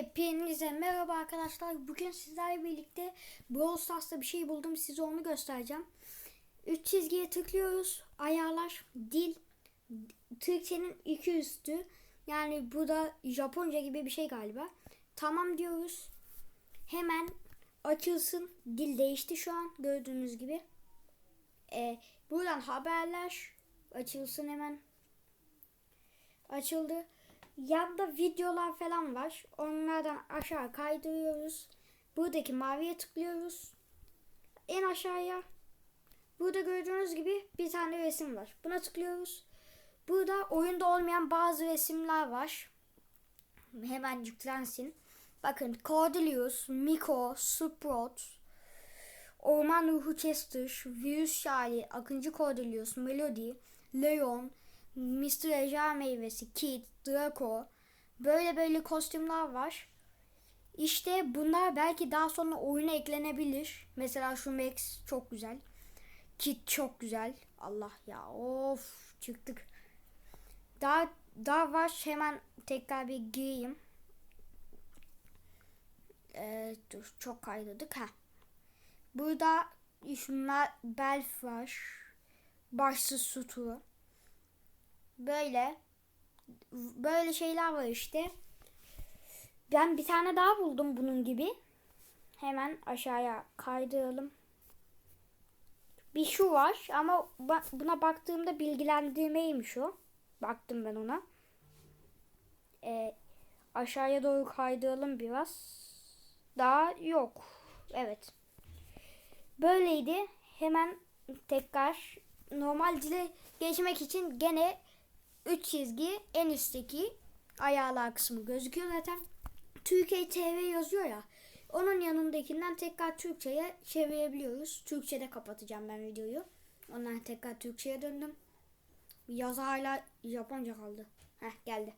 Hepinize merhaba arkadaşlar. Bugün sizlerle birlikte Brawl Stars'ta bir şey buldum. Size onu göstereceğim. Üç çizgiye tıklıyoruz. Ayarlar, dil, Türkçenin iki üstü. Yani bu da Japonca gibi bir şey galiba. Tamam diyoruz. Hemen açılsın. Dil değişti şu an gördüğünüz gibi. Ee, buradan haberler açılsın hemen. Açıldı. Yanda videolar falan var. Onlardan aşağı kaydırıyoruz. Buradaki maviye tıklıyoruz. En aşağıya burada gördüğünüz gibi bir tane resim var. Buna tıklıyoruz. Burada oyunda olmayan bazı resimler var. Hemen yüklensin. Bakın Cordelius, Miko, Sprout, Orman Ruhu Chester, Virüs Şali, Akıncı Cordelius, Melody, Leon, Mr. Ejder Meyvesi, Kid, Draco böyle böyle kostümler var. İşte bunlar belki daha sonra oyuna eklenebilir. Mesela şu Max çok güzel. Kid çok güzel. Allah ya of çıktık. Daha daha var hemen tekrar bir gireyim. Ee, dur çok kaydırdık ha. Burada şunlar Belf var. Başsız sutu. Böyle böyle şeyler var işte. Ben bir tane daha buldum bunun gibi. Hemen aşağıya kaydıralım. Bir şu var ama buna baktığımda bilgilendirmeymiş o. Baktım ben ona. Ee, aşağıya doğru kaydıralım biraz. Daha yok. Evet. Böyleydi. Hemen tekrar normal dile geçmek için gene 3 çizgi en üstteki ayarlar kısmı gözüküyor zaten. Türkiye TV yazıyor ya. Onun yanındakinden tekrar Türkçe'ye çevirebiliyoruz. Türkçe'de kapatacağım ben videoyu. Ondan tekrar Türkçe'ye döndüm. Yazı hala Japonca kaldı. Heh geldi.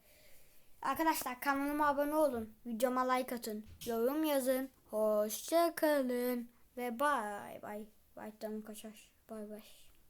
Arkadaşlar kanalıma abone olun. Videoma like atın. Yorum yazın. Hoşça kalın. Ve bay bay. Bay kaçar. Bay bay.